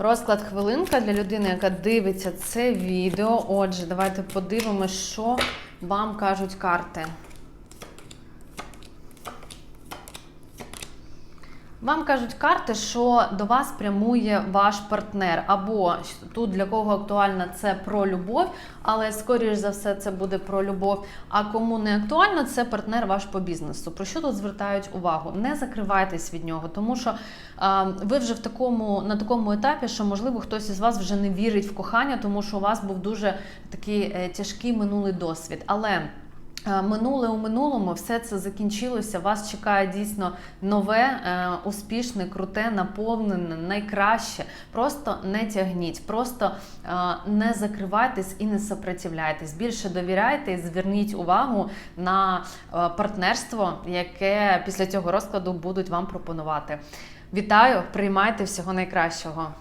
Розклад хвилинка для людини, яка дивиться це відео. Отже, давайте подивимося, що вам кажуть карти. Вам кажуть карти, що до вас прямує ваш партнер, або тут для кого актуально це про любов, але скоріш за все це буде про любов. А кому не актуально, це партнер ваш по бізнесу. Про що тут звертають увагу? Не закривайтесь від нього, тому що а, ви вже в такому на такому етапі, що можливо хтось із вас вже не вірить в кохання, тому що у вас був дуже такий е, тяжкий минулий досвід. Але Минуле у минулому все це закінчилося. Вас чекає дійсно нове, е, успішне, круте, наповнене, найкраще. Просто не тягніть, просто е, не закривайтесь і не сопротивляйтесь. Більше довіряйте і зверніть увагу на е, партнерство, яке після цього розкладу будуть вам пропонувати. Вітаю, приймайте всього найкращого.